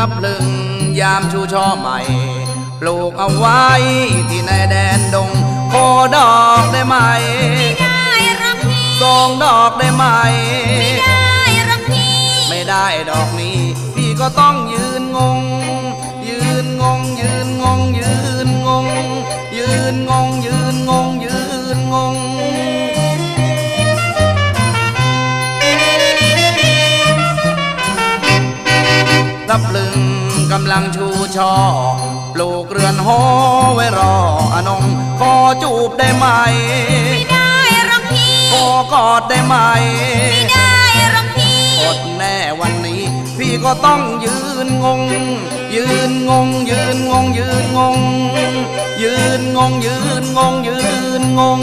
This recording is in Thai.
รับลึงยามชูช่อใหม่ ปลูกเอาไว้ที่ในแดนดงขอดอกได้ไหมได้รักพี่สองดอกได้ไหมได้รักพี่ไม่ได้ดอกนี้ พี่ก็ต้องยืนงง ยืนงง ยืนงง ยืนงง ยืนงง ยืนงงยืนงง รับลึงกำลังชูช่อปลูกเรือนหอไว้รออนงขอจูบได้ไหม ไม่ได้รักพี่ขอกอดได้ไหม ไม่ได้รักพี่อดแน่วันนี้ พี่ก็ต้องยืนงง ยืนงง ยืนงง ยืนงง ยืนงงยืนงงยืนงง